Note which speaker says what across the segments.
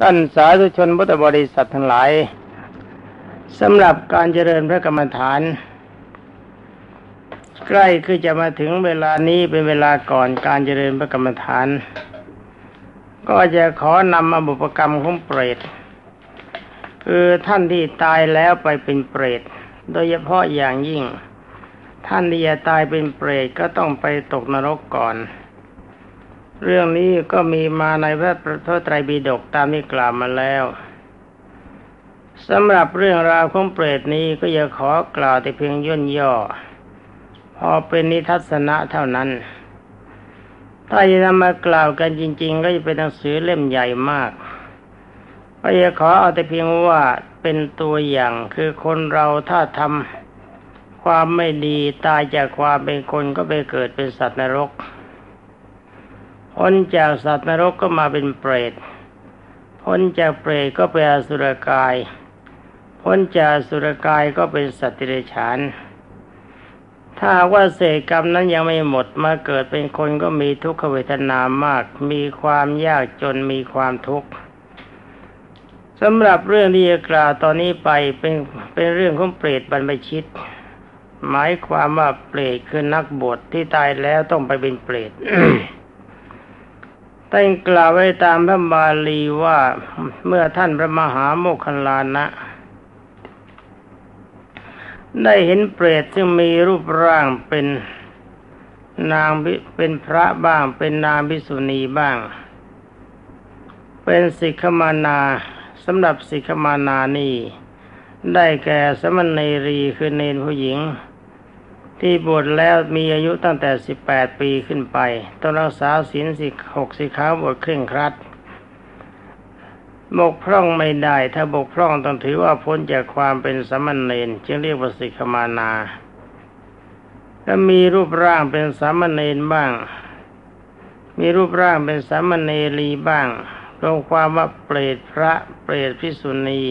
Speaker 1: ท่านสาธุชนพุทธบริษัททั้งหลายสำหรับการเจริญพระกรรมฐาน ใกล้คือจะมาถึงเวลานี้เป็นเวลาก่อนการเจริญพระกรรมฐาน ก็จะขอนำอบุปกรรมของเปรตคือท่านที่ตายแล้วไปเป็นเปรต โดยเฉพาะอย่างยิ่ง ท่านที่จะตายเป็นเปรตก็ต้องไปตกนรกก่อน เรื่องนี้ก็มีมาในพระพระไตรปิฎกตามที่กล่าวมาแล้วสำหรับเรื่องราวของเปรตนี้ก็อย่าขอกล่าวแต่เพียงย่นย่อ พอเป็นนิทัศนะเท่านั้น ถ้าจะนำมากล่าวกันจริง ๆ ก็จะเป็นหนังสือเล่มใหญ่มาก ก็อย่าขอเอาแต่เพียงว่าเป็นตัวอย่างคือคนเราถ้าทำความไม่ดีตายจากความเป็นคนก็ไปเกิดเป็นสัตว์นรก พ้นจากสัตว์นรกก็มาเป็นเปรต พ้นจากเปรตก็เป็นอสุรกาย พ้นจากสุรกายก็เป็นสัตว์เดรัจฉาน ถ้าว่าเศษกรรมนั้นยังไม่หมดมาเกิดเป็นคนก็มีทุกขเวทนามาก มีความยากจนมีความทุกข์สำหรับเรื่องที่จะกล่าวตอนนี้ไปเป็นเป็นเรื่องของเปรตบรรพชิต หมายความว่าเปรตคือนักบวชที่ตายแล้วต้องไปเป็นเปรต ท่านกล่าวไว้ตามพระบาลีว่าเมื่อท่านพระมหาโมคคัลลานะ ได้เห็นเปรตซึ่งมีรูปร่างเป็นนางเป็นพระบ้าง เป็นนางพิสุณีบ้าง เป็นสิกขมานาสำหรับสิกขมานานี่ ได้แก่สมณีรีคือเนนผู้หญิง ที่บวชแล้วมีอายุตั้งแต่สิบแปดปีขึ้นไป ต้องรักษาศีลสิหกสิขาบวชเคร่งครัดบกพร่องไม่ได้ ถ้าบกพร่องต้องถือว่าพ้นจากความเป็นสมณเณรจึงเรียกว่าสิกขมานาถ้ามีรูปร่างเป็นสามเณรบ้าง มีรูปร่างเป็นสามเณรีบ้างรวมความว่าเปรตพระเปรตพิสุณี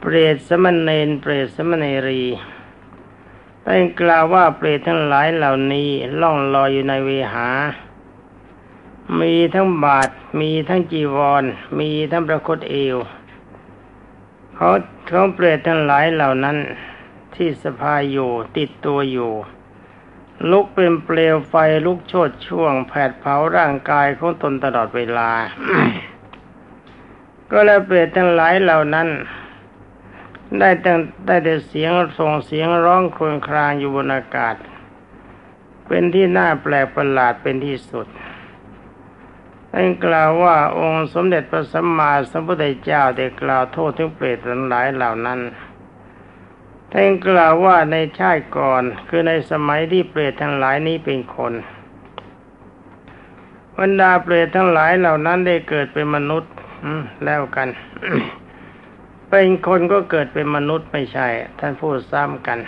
Speaker 1: เปรตสมณเณรเปรตสมณเณรี ท่านกล่าวว่าเปรตทั้งหลายเหล่านี้ล่องลอยอยู่ในเวหา มีทั้งบาท มีทั้งจีวร มีทั้งประคตเอวเขาเขาเปรตทั้งหลายเหล่านั้น ที่สะพายอยู่ติดตัวอยู่ ลุกเป็นเปลวไฟลุกโชดช่วง แผดเผาร่างกายของตนตลอดเวลา ก็แล้วเปรตทั้งหลายเหล่านั้น ได้แต่ได้แต่เสียงส่งเสียงร้องครวญครางอยู่บนอากาศ เป็นที่น่าแปลกประหลาดเป็นที่สุดท่านกล่าวว่าองค์สมเด็จพระสัมมาสัมพุทธเจ้าได้กล่าวโทษถึงเปรตทั้งหลายเหล่านั้นท่านกล่าวว่าในชาติก่อนคือในสมัยที่เปรตทั้งหลายนี้เป็นคนบรรดาเปรตทั้งหลายเหล่านั้นได้เกิดเป็นมนุษย์แล้วกัน เป็นคนก็เกิดเป็นมนุษย์ไม่ใช่ ท่านพูดซ้ำกัน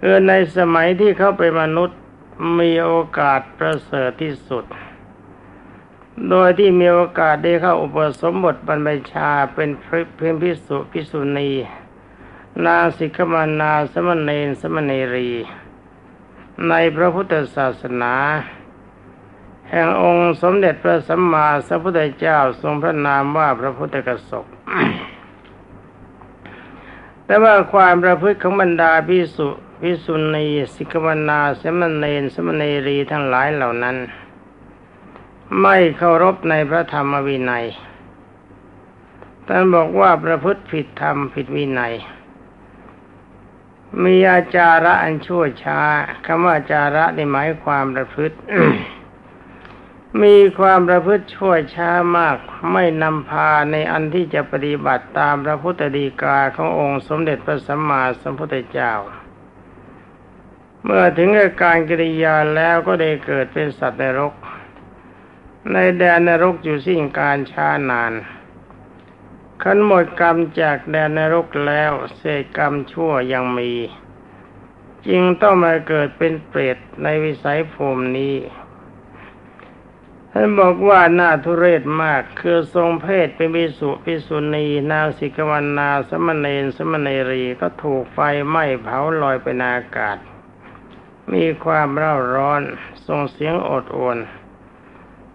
Speaker 1: เออในสมัยที่เขาเป็นมนุษย์มีโอกาสประเสริฐที่สุด โดยที่มีโอกาสได้เข้าอุปสมบทบรรพชาเป็นเพียงพิสุพิสุณีนาสิกมานาสมณเณรสมณเณรี ในพระพุทธศาสนา แห่งองค์สมเด็จพระสัมมาสัมพุทธเจ้าทรงพระนามว่าพระพุทธกสก แต่ว่าความประพฤติของบรรดาพิสุพิสุณีสิกวนาสมณเณรสมณเณรีทั้งหลายเหล่านั้น ไม่เคารพในพระธรรมวินัยท่านบอกว่าประพฤติผิดธรรมผิดวินัย มีอาจาระอันชั่วช้าคำว่าอาจาระในหมายความประพฤติ มีความประพฤติชั่วช้ามาก ไม่นำพาในอันที่จะปฏิบัติตามพระพุทธดีกาขององค์สมเด็จพระสัมมาสัมพุทธเจ้า เมื่อถึงการกิริยาแล้วก็ได้เกิดเป็นสัตว์ในรก ในแดนนรกอยู่สิ้นการช้านานขันหมดกรรมจากแดนนรกแล้วเศษกรรมชั่วยังมี จึงต้องมาเกิดเป็นเปรตในวิสัยภูมินี้ ท่านบอกว่าหน้าทุเรศมาก คือทรงเพศเป็นวิสุพิสุณี นางสิกวันนา สมณเณรสมณเณรีก็ถูกไฟไหม้เผาลอยไปในอากาศ มีความเร่าร้อนส่งเสียงอดโอน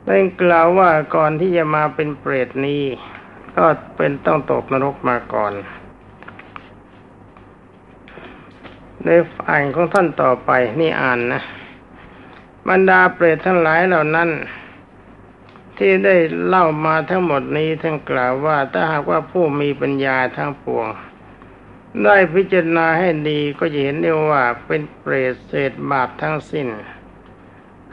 Speaker 1: เป็นกล่าวว่าก่อนที่จะมาเป็นเปรตนี้ ก็เป็นต้องตกนรกมาก่อนในฝ่ายของท่านต่อไปนี่อ่านนะ บรรดาเปรตทั้งหลายเหล่านั้น ที่ได้เล่ามาทั้งหมดนี้ท่านกล่าวว่าถ้าหากว่าผู้มีปัญญาทั้งปวง ได้พิจารณาให้ดีก็จะเห็นได้ว่าเป็นเปรตเศษบาปทั้งสิ้น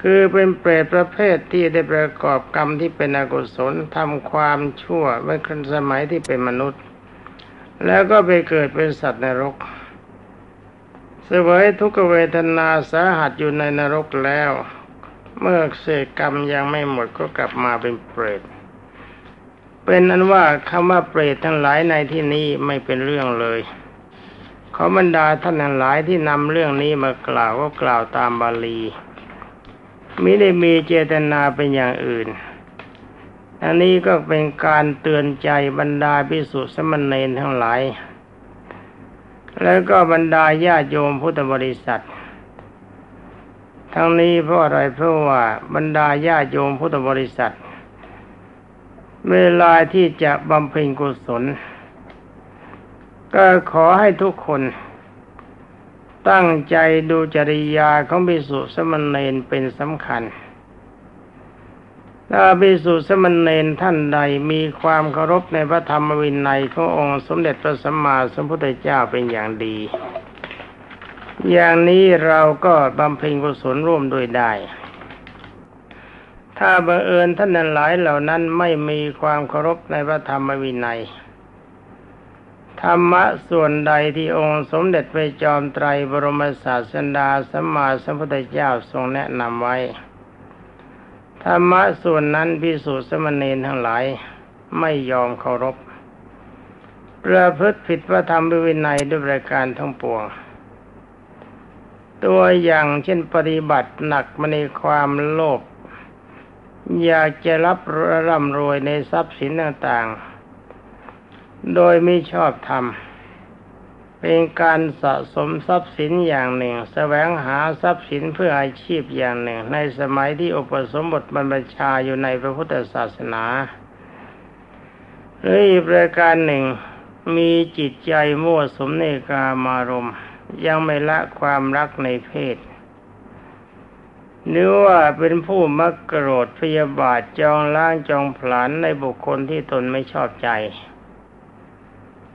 Speaker 1: คือเป็นเปรตประเภทที่ได้ประกอบกรรมที่เป็นอกุศลทำความชั่วเมื่อครั้สมัยที่เป็นมนุษย์ แล้วก็ไปเกิดเป็นสัตว์นรกเสวยทุกเวทนาสาหัสอยู่ในนรกแล้ว เมื่อเศษกรรมยังไม่หมดก็กลับมาเป็นเปรต เป็นอันว่าคำว่าเปรตทั้งหลายในที่นี้ไม่เป็นเรื่องเลยขอบรรดาท่านทั้งหลายที่นำเรื่องนี้มากล่าวก็กล่าวตามบาลีมิได้มีเจตนาเป็นอย่างอื่น อันนี้ก็เป็นการเตือนใจบรรดาพิสุสมณเณรทั้งหลาย แล้วก็บรรดาญาโยมพุทธบริษัท ทั้งนี้เพราะอะไรเพราะว่าบรรดาญาโยมพุทธบริษัท เวลาที่จะบำเพ็ญกุศล ก็ขอให้ทุกคนตั้งใจดูจริยาของบิสุสมณเณรเป็นสำคัญ ถ้าบิสุสมณเณรท่านใดมีความเคารพในพระธรรมวินัยขององค์สมเด็จพระสัมมาสัมพุทธเจ้าเป็นอย่างดี อย่างนี้เราก็บำเพ็ญกุศลร่วมด้วยได้ ถ้าบังเอิญท่านนั้นหลายเหล่านั้นไม่มีความเคารพในพระธรรมวินัย ธรรมะส่วนใดที่องค์สมเด็จพระจอมไตรบรมศาสดาสัมมาสัมพุทธเจ้าทรงแนะนำไว้ ธรรมะส่วนนั้นพิสูจน์สมณีทั้งหลายไม่ยอมเคารพประพฤติผิดพระธรรมวินัยด้วยประการทั้งปวง ตัวอย่างเช่นปฏิบัติหนักมาในความโลภอยากจะรับร่ำรวยในทรัพย์สินต่างๆ โดยไม่ชอบทำเป็นการสะสมทรัพย์สินอย่างหนึ่งแสวงหาทรัพย์สินเพื่ออาชีพอย่างหนึ่ง ในสมัยที่อุปสมบทบรรพชาอยู่ในพระพุทธศาสนาหรืออีกประการหนึ่งมีจิตใจมั่วสมในกามารมณ์ ยังไม่ละความรักในเพศหรือว่าเป็นผู้มักโกรธพยาบาทจองล้างจองผลาญในบุคคลที่ตนไม่ชอบใจ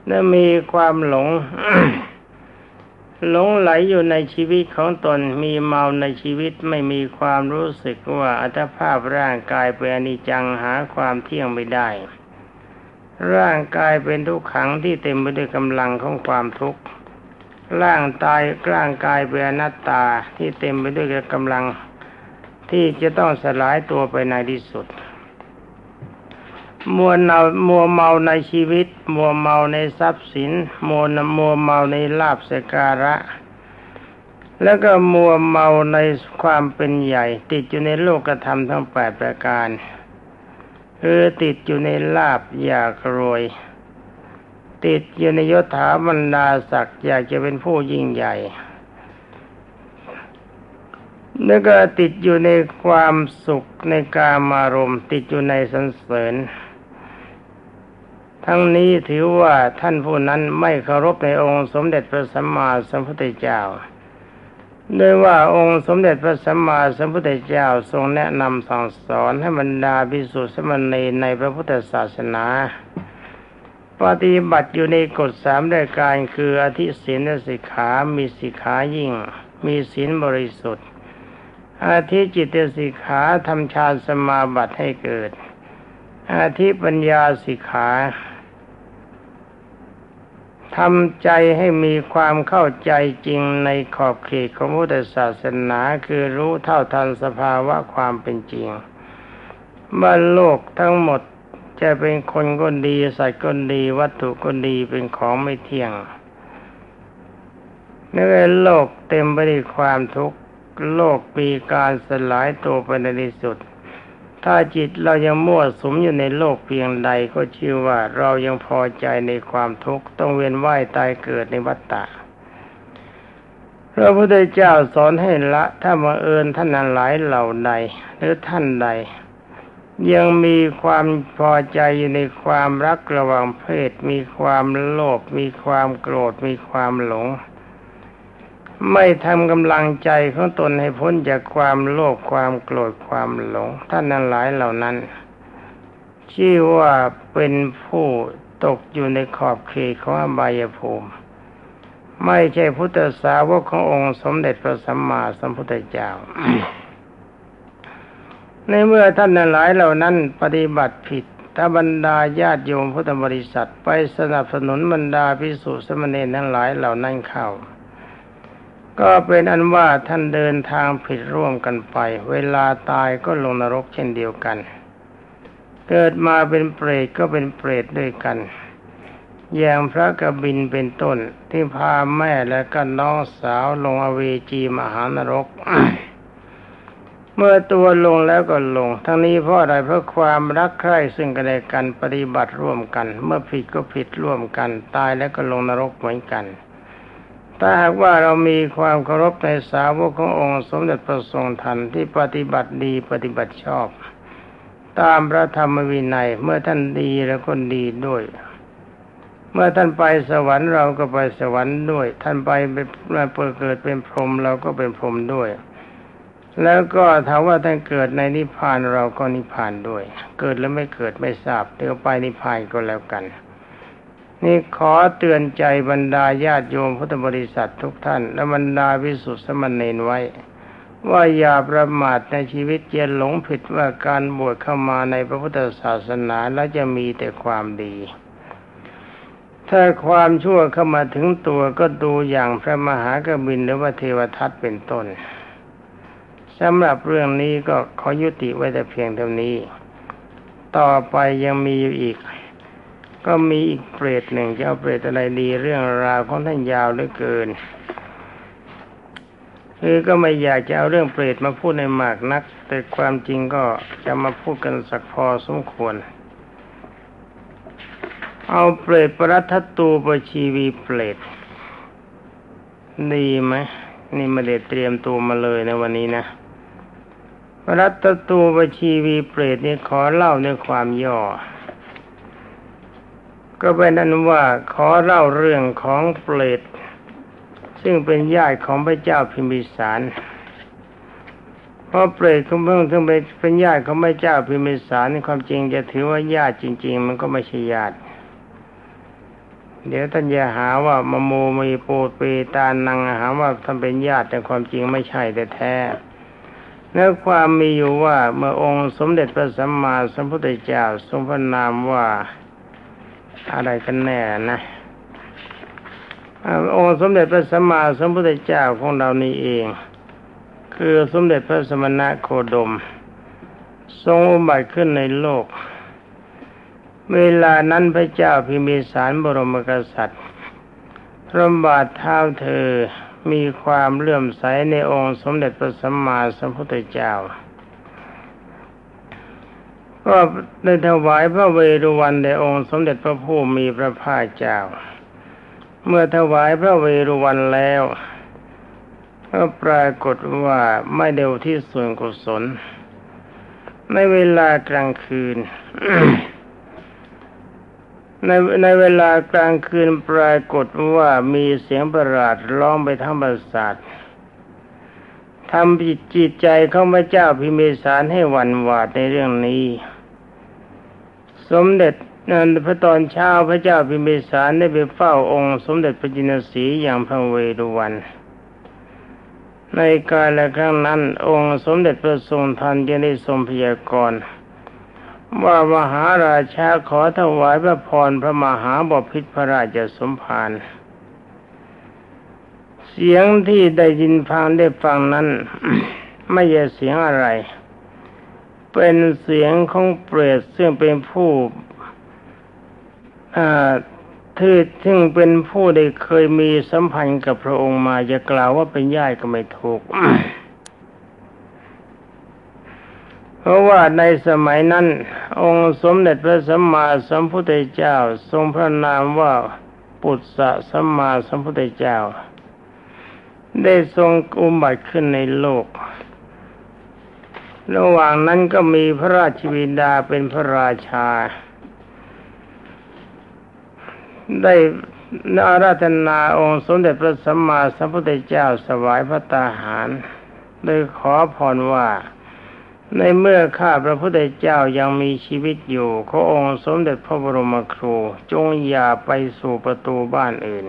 Speaker 1: และมีความหลง หลงไหลอยู่ในชีวิตของตนมีเมาในชีวิตไม่มีความรู้สึกว่าอัตภาพร่างกายเป็นอนิจจังหาความเที่ยงไม่ได้ ร่างกายเป็นทุกขังที่เต็มไปด้วยกำลังของความทุกข์ ร่างตายร่างกายเป็นอนัตตาที่เต็มไปด้วยกำลังที่จะต้องสลายตัวไปในที่สุด มัวเนามัวเมาในชีวิต มัวเมาในทรัพย์สิน มัวนมัวเมาในลาบสการะ แล้วก็มัวเมาในความเป็นใหญ่ ติดอยู่ในโลกธรรมทั้งแปดประการคือติดอยู่ในลาบอยากรวย ติดอยู่ในยศถาบรรดาศักดิ์อยากจะเป็นผู้ยิ่งใหญ่แล้วก็ติดอยู่ในความสุขในกามารมณ์ ติดอยู่ในสันเสริญ ทั้งนี้ถือว่าท่านผู้นั้นไม่เคารพในองค์สมเด็จพระสัมมาสัมพุทธเจ้าด้วยว่าองค์สมเด็จพระสัมมาสัมพุทธเจ้าทรงแนะนำสั่งสอนให้บรรดาภิกษุสมณีในพระพุทธศาสนา ปฏิบัติอยู่ในกฎสามรายการคืออธิศีลสิกขา มีสิกขายิ่ง มีศีลบริสุทธิ์ อาทิจิตสิกขาทำฌานสมาบัติให้เกิด อาทิปัญญาสิกขาทำใจให้มีความเข้าใจจริงในขอบเขตของพุทธศาสนาคือรู้เท่าทันสภาวะความเป็นจริงว่าโลกทั้งหมด จะเป็นคนก็ดีสัตว์ก็ดีวัตถุก็ดีเป็นของไม่เที่ยงในโลกเต็มไปด้วยความทุกข์โลกมีการสลายตัวไปในที่สุด ถ้าจิตเรายังมั่วสมอยู่ในโลกเพียงใดก็ชื่อว่าเรายังพอใจในความทุกข์ต้องเวียนว่ายตายเกิดในวัฏฏะพระพุทธเจ้าสอนให้ละ ถ้ามาเอิญท่านนั้นหลายเหล่าใดหรือท่านใด ยังมีความพอใจอยู่ในความรักระหว่างเพศ มีความโลภมีความโกรธมีความหลง ไม่ทำกำลังใจของตนให้พ้นจากความโลภความโกรธความหลง ท่านนั้นหลายเหล่านั้น ชื่อว่าเป็นผู้ตกอยู่ในขอบเขตของอบายภูมิ ไม่ใช่พุทธสาวกขององค์สมเด็จพระสัมมาสัมพุทธเจ้า ในเมื่อท่านหลายเหล่านั้นปฏิบัติผิด ถ้าบรรดาญาติโยมพุทธบริษัทไปสนับสนุนบรรดาพิสุสมณีทั้งหลายเหล่านั้นเข้า ก็เป็นอันว่าท่านเดินทางผิดร่วมกันไป เวลาตายก็ลงนรกเช่นเดียวกัน เกิดมาเป็นเปรตก็เป็นเปรตด้วยกันอย่างพระกบินเป็นต้นที่พาแม่และก็น้องสาวลงอเวจีมหานรก เมื่อตัวลงแล้วก็ลง ทั้งนี้เพราะอะไรเพราะความรักใคร่ซึ่งกันและกันปฏิบัติร่วมกัน เมื่อผิดก็ผิดร่วมกัน ตายแล้วก็ลงนรกเหมือนกัน ถ้าหากว่าเรามีความเคารพในสาวกขององค์สมเด็จพระทรงทันที่ปฏิบัติดีปฏิบัติชอบ ตามพระธรรมวินัยเมื่อท่านดีแล้วคนดีด้วย เมื่อท่านไปสวรรค์เราก็ไปสวรรค์ด้วย ท่านไปเป็นเกิดเป็นพรหมเราก็เป็นพรหมด้วย แล้วก็ถามว่าท่านเกิดในนิพพานเราก็นิพพานด้วย เกิดแล้วไม่เกิดไม่ทราบเดี๋ยวไปนิพพานก็แล้วกัน นี่ขอเตือนใจบรรดาญาติโยมพุทธบริษัททุกท่าน และบรรดาวิสุทธิสมณเณรไว้ ว่าอย่าประมาทในชีวิตเย็นหลงผิดว่าการบวชเข้ามาในพระพุทธศาสนาแล้วจะมีแต่ความดีถ้าความชั่วเข้ามาถึงตัวก็ดูอย่างพระมหากบินหรือว่าเทวทัตเป็นต้น สำหรับเรื่องนี้ก็ขอยุติไว้แต่เพียงเท่านี้ ต่อไปยังมีอยู่อีก ก็มีอีกเปรตหนึ่งจะเอาเปรตอะไรดีเรื่องราวของท่านยาวเหลือเกินคือก็ไม่อยากจะเอาเรื่องเปรตมาพูดในมากนัก แต่ความจริงก็จะมาพูดกันสักพอสมควร เอาเปรตประทัตตูปชีวีเปรตดีไหมนี่มาเด็ดเตรียมตัวมาเลยในวันนี้นะ รัตตูปชีวีเปรตนี่ขอเล่าในความย่อ ก็เป็นนั้นว่าขอเล่าเรื่องของเปรตซึ่งเป็นญาติของพระเจ้าพิมพิสารเพราะเปรตเขาเพิ่งถึงเป็นญาติของพระเจ้าพิมพิสารในความจริงจะถือว่าญาติจริง ๆ มันก็ไม่ใช่ญาติเดี๋ยวท่านจะหาว่ามโมมีโปเปตานังหาว่าท่านเป็นญาติแต่ความจริงไม่ใช่แต่แท้ แล้วความมีอยู่ว่าเมื่อองค์สมเด็จพระสัมมาสัมพุทธเจ้าทรงพระนามว่าอะไรกันแน่นะองค์สมเด็จพระสัมมาสัมพุทธเจ้าของเรานี้เอง คือสมเด็จพระสมณะโคดม ทรงอุบัติขึ้นในโลก เวลานั้นพระเจ้าพิมิสารบรมกษัตริย์พระบาทเท้าเธอ มีความเลื่อมใสในองค์สมเด็จพระสัมมาสัมพุทธเจ้า ก็ได้ถวายพระเวรุวันในองค์สมเด็จพระผู้มีพระภาคเจ้า เมื่อถวายพระเวรุวันแล้วก็ปรากฏว่าไม่เดียวที่ส่วนกุศล ในเวลากลางคืน ในในเวลากลางคืนปรากฏว่ามีเสียงประหลาดร้องไปทั้งประสาททำจิตจิตใจเข้าพระเจ้าพิมิสารให้หวั่นหวาดในเรื่องนี้ สมเด็จนันพระตอนเช้าพระเจ้าพิมิสารได้ไปเฝ้าองค์ สมเด็จพระจินสีอย่างพระเวรุวัน ในกาลครั้งนั้น องค์สมเด็จพระทรงทันยังได้ทรงพยากรณ์ ว่ามหาราชาขอถวายพระพรพระมหาบพิตรพระราชสมภารเสียงที่ได้ยินฟังได้ฟังนั้น ไม่ใช่เสียงอะไร เป็นเสียงของเปรตซึ่งเป็นผู้ที่ซึ่งเป็นผู้ได้เคยมีสัมพันธ์กับพระองค์มาจะกล่าวว่าเป็นญาติก็ไม่ถูก เพราะว่าในสมัยนั้น องค์สมเด็จพระสัมมาสัมพุทธเจ้า ทรงพระนามว่าปุตสะสัมมาสัมพุทธเจ้า ได้ทรงอุบัติขึ้นในโลก ระหว่างนั้นก็มีพระราชวินดาเป็นพระราชา ได้อาราธนาองค์สมเด็จพระสัมมาสัมพุทธเจ้าสวายพระตาหาร โดยขอพรว่า ในเมื่อข้าพระพุทธเจ้ายังมีชีวิตอยู่ขอองค์สมเด็จพระบรมครู จงอย่าไปสู่ประตูบ้านอื่น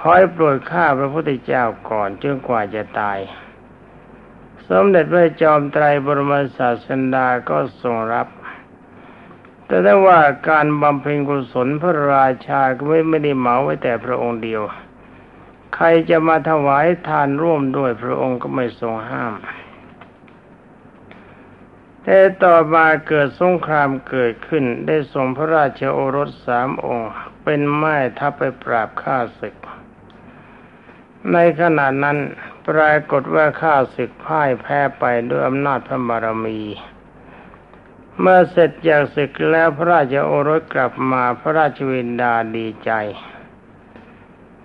Speaker 1: คอยโปรดข้าพระพุทธเจ้าก่อนจนกว่าจะตาย สมเด็จพระจอมไตรบรมศาสดาก็ทรงรับ แต่ได้ว่าการบำเพ็ญกุศลพระราชาก็ไม่ไม่ได้เหมาไว้แต่พระองค์เดียว ใครจะมาถวายทานร่วมด้วยพระองค์ก็ไม่ทรงห้าม แต่ต่อมาเกิดสงครามเกิดขึ้น ได้ส่งพระราชโอรสสามองค์ เป็นไม้ทัพไปปราบข้าศึก ในขณะนั้นปรากฏว่าข้าศึกพ่ายแพ้ไปด้วยอำนาจพระบารมี เมื่อเสร็จจากศึกแล้วพระราชโอรสกลับมาพระราชวินดาดีใจ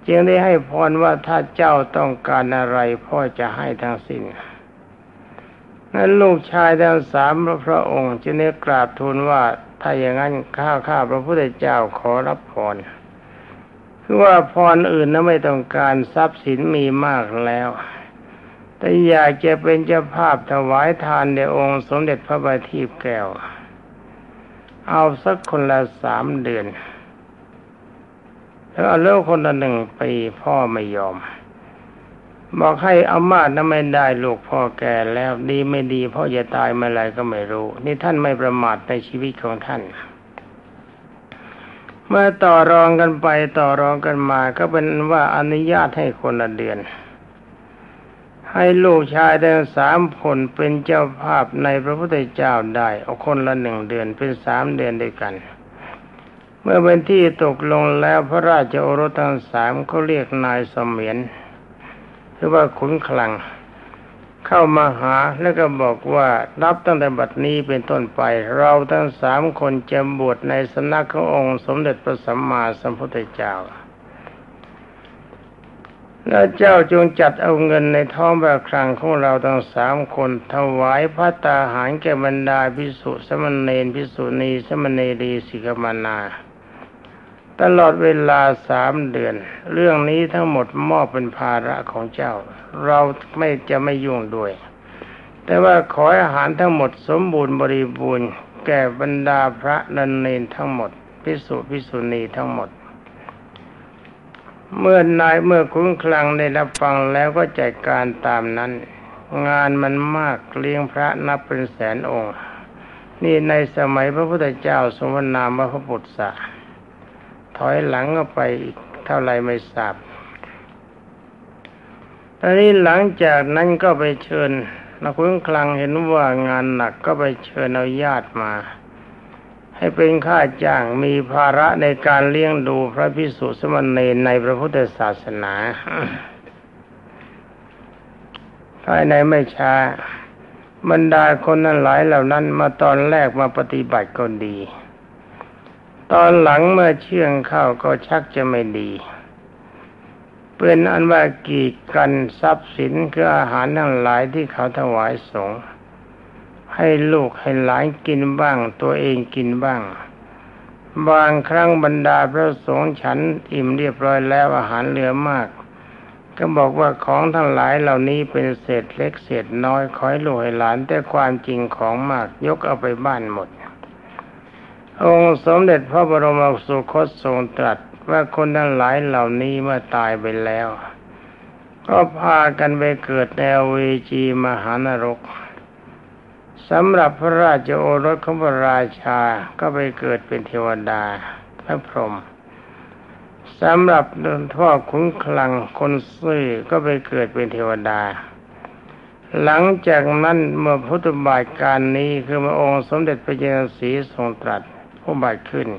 Speaker 1: จึงได้ให้พรว่าถ้าเจ้าต้องการอะไรพ่อจะให้ทั้งสิ้น นั้นลูกชายทั้งสามพระองค์จึงได้กราบทูลว่าถ้าอย่างนั้นข้าข้าพระพุทธเจ้าขอรับพรคือว่าพรอื่นนั้นไม่ต้องการทรัพย์สินมีมากแล้ว แต่อยากจะเป็นเจ้าภาพถวายทานในองค์สมเด็จพระบัณฑิตแก้ว เอาสักคนละสามเดือน แล้วเอาเรื่องคนละหนึ่งปีพ่อไม่ยอม บอกให้อามาตนั้นไม่ได้ลูกพ่อแก่แล้วดีไม่ดีพ่อจะตายเมื่อไรก็ไม่รู้ นี่ท่านไม่ประมาทในชีวิตของท่าน เมื่อต่อรองกันไปต่อรองกันมา ก็เป็นว่าอนุญาตให้คนละเดือน ให้ลูกชายทั้งสามคนเป็นเจ้าภาพในพระพุทธเจ้าได้เอาคนละหนึ่งเดือนเป็นสามเดือนด้วยกันเมื่อเป็นที่ตกลงแล้วพระราชโอรสทั้งสามเขาเรียกนายสมียน หรือว่าขุนคลัง เข้ามาหาแล้วก็บอกว่ารับตั้งแต่บัดนี้เป็นต้นไป เราทั้งสามคนจะบวชในสำนักขององค์สมเด็จพระสัมมาสัมพุทธเจ้าแล้วเจ้าจงจัดเอาเงินในท้องแบบครังของเราทั้งสามคนถวายพระตาหารแก่บรรดาพิสุสมณเณรพิสุณีสมณเณรีสิกมานา ตลอดเวลาสามเดือน เรื่องนี้ทั้งหมดมอบเป็นภาระของเจ้า เราไม่จะไม่ยุ่งด้วย แต่ว่าขออาหารทั้งหมดสมบูรณ์บริบูรณ์ แก่บรรดาพระนันเนนทั้งหมดพิสุพิสุณีทั้งหมด เมื่อนายเมื่อคุ้นคลังได้รับฟังแล้วก็จัดการตามนั้น งานมันมากเลี้ยงพระนับเป็นแสนองค์ นี่ในสมัยพระพุทธเจ้าสมนามพระพุทธะ ถอยหลังก็ไปอีกเท่าไรไม่ทราบตอนนี้หลังจากนั้นก็ไปเชิญนักคุ้คลังเห็นว่างานหนักก็ไปเชิญเอาญาติมา ให้เป็นค่าจ้างมีภาระในการเลี้ยงดูพระพิสุสมณีในพระพุทธศาสนาภายในไม่ช้าบรรดาคนนั้นหลายเหล่านั้นมาตอนแรกมาปฏิบัติก็ดี ตอนหลังเมื่อเชื่องเข้าก็ชักจะไม่ดีเป็นอันว่ากีดกันทรัพย์สินคืออาหารทั้งหลายที่เขาถวายสงฆ์ให้ลูกให้หลานกินบ้าง ตัวเองกินบ้าง บางครั้งบรรดาพระสงฆ์ฉันอิ่มเรียบร้อยแล้วอาหารเหลือมาก ก็บอกว่าของทั้งหลายเหล่านี้เป็นเศษเล็กเศษน้อยคอยลูกให้หลานแต่ความจริงของมากยกเอาไปบ้านหมด องค์สมเด็จพระบรมสุคตทรงตรัสว่าคนทั้งหลายเหล่านี้เมื่อตายไปแล้ว ก็พากันไปเกิดในเวจีมหานรกสำหรับพระราชโอรสของพระราชาก็ไปเกิดเป็นเทวดาพระพรหมสำหรับพ่อขุนคลังคนซื่อก็ไปเกิดเป็นเทวดา หลังจากนั้นเมื่อพุทธบาทการนี้คือพระองค์สมเด็จพระเจ้าสีทรงตรัส ผู้บาทขึ้น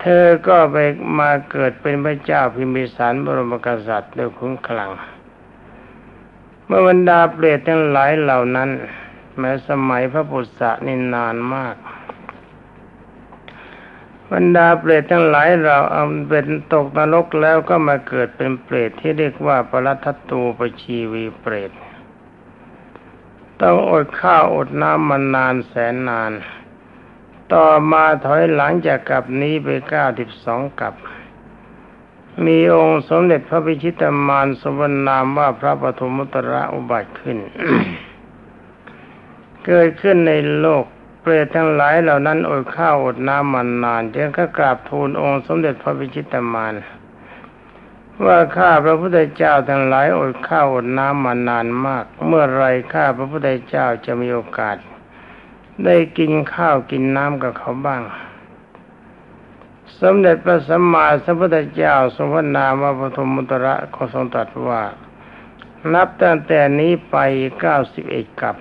Speaker 1: เธอก็ไปมาเกิดเป็นพระเจ้าพิมพิสารบรมกษัตริย์ด้วยคุ้มคลัง เมื่อบรรดาเปรตทั้งหลายเหล่านั้น แม้สมัยพระพุทธะนี่นานมากบรรดาเปรตทั้งหลายเราเอาเป็นตกนรกแล้วก็มาเกิดเป็นเปรตที่เรียกว่าปรัตตูปชีวีเปรตต้องอดข้าวอดน้ำมานานแสนนาน ต่อมาถอยหลังจากกลับนี้ไปเก้าสิบสองกลับ มีองค์สมเด็จพระพิชิตมานสมนามว่าพระปฐมุตระอุบัติขึ้น เกิดขึ้นในโลกเปรตทั้งหลายเหล่านั้นอดข้าวอดน้ำมานานจึงก็กราบทูลองค์สมเด็จพระพิชิตมานว่าข้าพระพุทธเจ้าทั้งหลายอดข้าวอดน้ำมานานมาก เมื่อไรข้าพระพุทธเจ้าจะมีโอกาส ได้กินข้าวกินน้ำกับเขาบ้าง สมเด็จพระสัมมาสัมพุทธเจ้าทรงพระนามว่าปฐมมุตระก็ทรงตรัสว่า นับตั้งแต่นี้ไปเก้าสิบเอ็ดกับ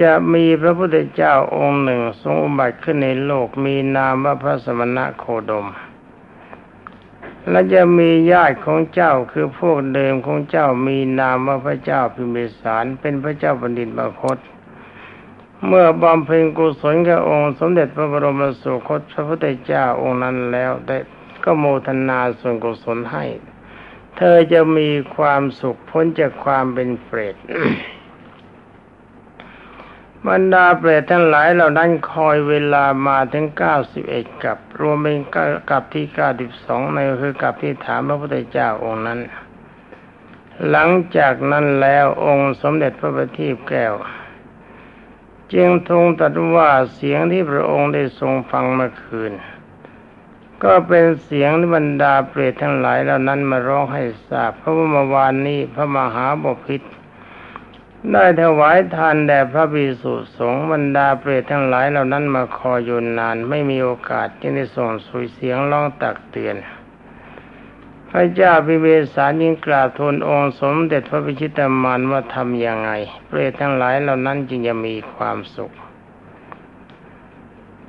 Speaker 1: จะมีพระพุทธเจ้าองค์หนึ่งทรงอุบัติขึ้นในโลกมีนามว่าพระสมณะโคดม และจะมีญาติของเจ้าคือพวกเดิมของเจ้ามีนามว่าพระเจ้าพิมพิสารเป็นพระเจ้าบัณฑิตบาคต เมื่อบำเพ็ญกุศลกับองค์สมเด็จพระบรมสุคตพระพุทธเจ้าองค์นั้นแล้วได้ก็โมทนาส่วนกุศลให้ เธอจะมีความสุขพ้นจากความเป็นเปรตบรรดาเปรตทั้งหลายเหล่านั้นคอยเวลามาถึงเก้าสิบเอ็ดกับ รวมเป็นกับที่เก้าสิบสองในคือกับที่ถามพระพุทธเจ้าองค์นั้น หลังจากนั้นแล้วองค์สมเด็จพระบัณฑิตแก้ว จึงทรงตรัสว่าเสียงที่พระองค์ได้ทรงฟังเมื่อคืน ก็เป็นเสียงที่บรรดาเปรตทั้งหลายเหล่านั้นมาร้องให้ทราบเพราะว่าเมื่อวานนี้พระมหาบพิตรได้ถวายทานแด่พระบิสุสงฆ์บรรดาเปรตทั้งหลายเหล่านั้นมาคอยอยู่นาน ไม่มีโอกาสจึงได้ส่งสุยเสียงร้องตักเตือน พระเจ้าพิเวสารยิงกราบทูลองค์สมเด็จพระพิชิตามานว่าทำยังไงเปรตทั้งหลายเหล่านั้นจึงจะมีความสุข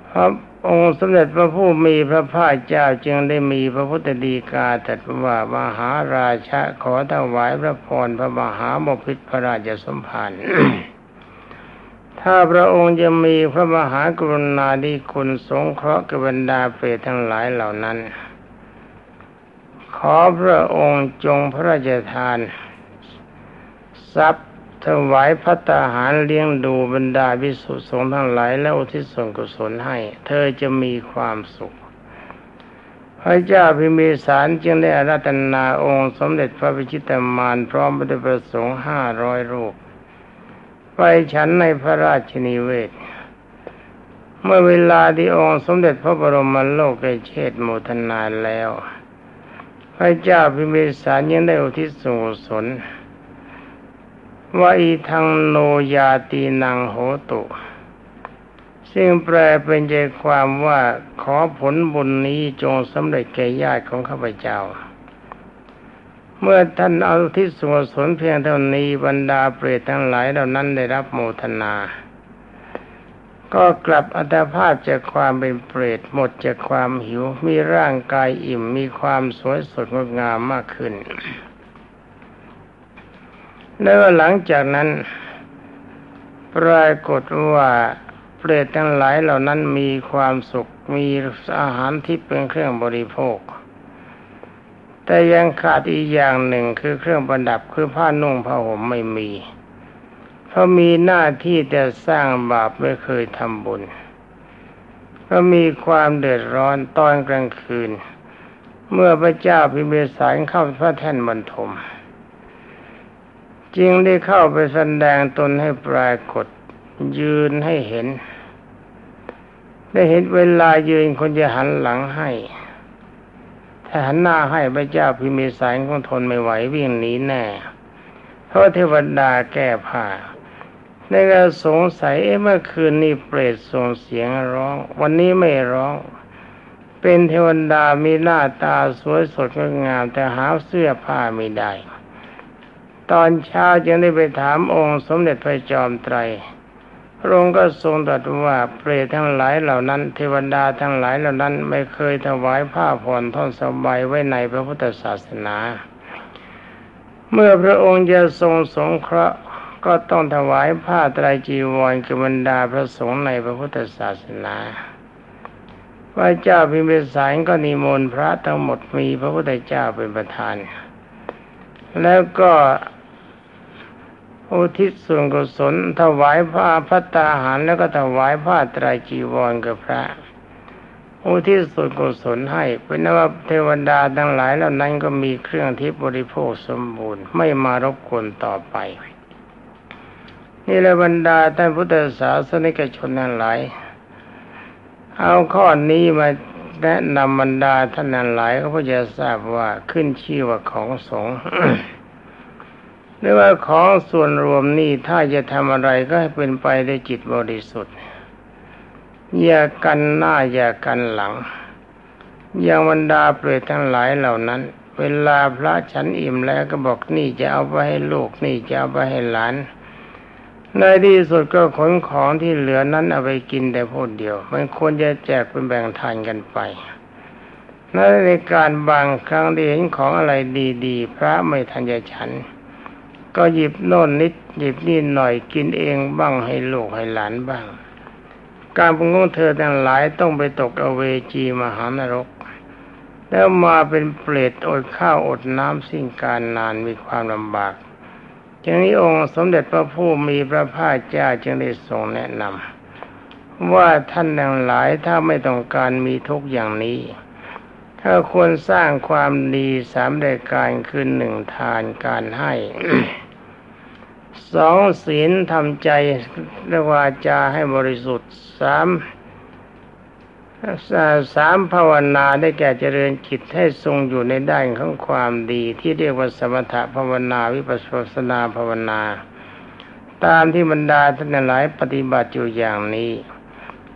Speaker 1: พระองค์สมเด็จพระผู้มีพระภาคเจ้าจึงได้มีพระพุทธดีกาตรัสว่ามหาราชะขอถวายพระพรพระมหาบพิตรพระราชสมภารถ้าพระองค์จะมีพระมหากรุณาธิคุณสงเคราะห์กับบรรดาเปรตทั้งหลายเหล่านั้น อพระองค์จงพระราชทาน ทรัพย์ถวายพัตาหารเลี้ยงดูบรรดาวิสุสงฆ์ทั้งหลายและอุทิศส่วนกุศลให้ เธอจะมีความสุข พระเจ้าพิมีสารจึงได้อาราธนาองค์สมเด็จพระพิชิตามานพร้อมพระประสงค์ห้าร้อยรูป ไปฉันในพระราชนิเวศ เมื่อเวลาที่องค์สมเด็จพระบรมโลกได้เชษโมทนาแล้ว พระเจ้าพิมีสารยังได้อุทิศส่วนว่าอีทางโนยาตีนังโหตุ ซึ่งแปลเป็นใจความว่าขอผลบุญนี้จงสำเร็จแก่ญาติของข้าพเจ้า เมื่อท่านเอาที่สวสนเพียงเท่านี้บรรดาเปรตทั้งหลายเหล่านั้นได้รับโมทนา ก็กลับอัตภาพจากความเป็นเปรตหมดจากความหิว มีร่างกายอิ่มมีความสวยสดงดงามมากขึ้น แล้วหลังจากนั้นปรากฏว่าเปรตทั้งหลายเหล่านั้นมีความสุขมีอาหารที่เป็นเครื่องบริโภค แต่ยังขาดอีกอย่างหนึ่งคือเครื่องประดับคือผ้านุ่งผ้าห่มไม่มี เพรามีหน้าที่แต่สร้างบาปไม่เคยทำบุญก็มีความเดือดร้อนตอนกลางคืน เมื่อพระเจ้าพิมพิสารเข้าพระแท่นบรรทม จึงได้เข้าไปแสดงตนให้ปรากฏยืนให้เห็น ได้เห็นเวลายืนคนจะหันหลังให้ถ้าหันหน้าให้พระเจ้าพิมีสายของทนไม่ไหววิ่งหนีแน่ เพราะเทวดาแก้ผ้า นการสงสัยเมื่อคืนนี้เปรตส่งเสียงร้อง วันนี้ไม่ร้อง เป็นเทวดามีหน้าตาสวยสดงาม แต่หาเสื้อผ้าไม่ได้ ตอนเช้าจึงได้ไปถามองค์สมเด็จพระจอมไตรพระองค์ก็ทรงตรัสว่าเปรตทั้งหลายเหล่านั้น เทวดาทั้งหลายเหล่านั้นไม่เคยถวายผ้าผ่อนท่อนสบายไว้ในพระพุทธศาสนา เมื่อพระองค์จะทรงสงเคราะห์ ก็ต้องถวายผ้าไตรจีวรกับบรรดาพระสงฆ์ในพระพุทธศาสนา พระเจ้าพิมพิสารก็นิมนต์พระทั้งหมดมีพระพุทธเจ้าเป็นประธาน แล้วก็อุทิศส่วนกุศลถวายผ้าพัตตาหารแล้วก็ถวายผ้าไตรจีวรกับพระอุทิศส่วนกุศลให้เป็นว่าเทวดาทั้งหลายเหล่านั้นก็มีเครื่องทิพย์บริโภคสมบูรณ์ไม่มารบกวนต่อไป นี่ละบรรดาท่านพุทธศาสนิกชนทั้งหลาย เอาข้อนี้มาแนะนำบรรดาท่านนั้นหลายก็เพื่อจะทราบว่าขึ้นชื่อว่าของสงฆ์หรือว่าของส่วนรวมนี่ถ้าจะทำอะไรก็ให้เป็นไปด้วยจิตบริสุทธิ์ อย่ากันหน้าอย่ากันหลัง อย่างบรรดาเปรตทั้งหลายเหล่านั้น เวลาพระฉันอิ่มแล้วก็บอกนี่จะเอาไปให้ลูกนี่จะเอาไปให้หลาน ในที่สุดก็ขนของที่เหลือนั้นเอาไปกินแต่พูดเดียว มันควรจะแจกเป็นแบ่งทานกันไปในการบางครั้งที่เห็นของอะไรดีๆ พระไม่ทันจะฉัน ก็หยิบโน่นนิดหยิบนี่หน่อยกินเองบ้างให้ลูกให้หลานบ้าง การปรุงของเธอทั้งหลายต้องไปตกอเวจีมหานรก แล้วมาเป็นเปรตอดข้าวอดน้ำสิ่งการนานมีความลำบาก จึงนี้องค์สมเด็จพระผู้มีพระภาคเจ้าจึงได้ทรงแนะนำว่าท่านทั้งหลายถ้าไม่ต้องการมีทุกอย่างนี้ ถ้าควรสร้างความดีสามรายการคือหนึ่งทานการให้สองศีลทำใจและวาจาให้บริสุทธิ์สาม สามภาวนาได้แก่เจริญจิตให้ทรงอยู่ในด้านของความดีที่เรียกว่าสมถภาวนาวิปัสสนาภาวนา ตามที่บรรดาท่านหลายปฏิบัติอยู่อย่างนี้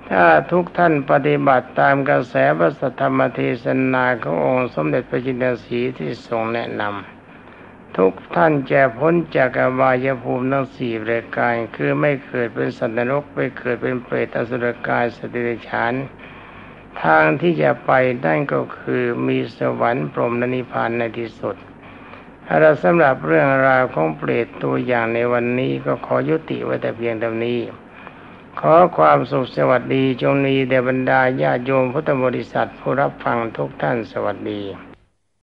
Speaker 1: ถ้าทุกท่านปฏิบัติตามกระแสพระสัทธรรมเทศนาขององค์สมเด็จพระจินดาสีที่ทรงแนะนำทุกท่านจะพ้นจากอบายภูมิทั้งสี่รายการ คือไม่เกิดเป็นสัตว์นรก ไม่เกิดเป็นเปรตอสุรกายสติเดชาน ทางที่จะไปนั่นก็คือมีสวรรค์พรหมนิพพานในที่สุดเราสำหรับเรื่องราวของเปรตตัวอย่างในวันนี้ก็ขอยุติไว้แต่เพียงเท่านี้ ขอความสุขสวัสดีจงมีแด่บรรดาญาโยมพุทธบริษัทผู้รับฟังทุกท่านสวัสดี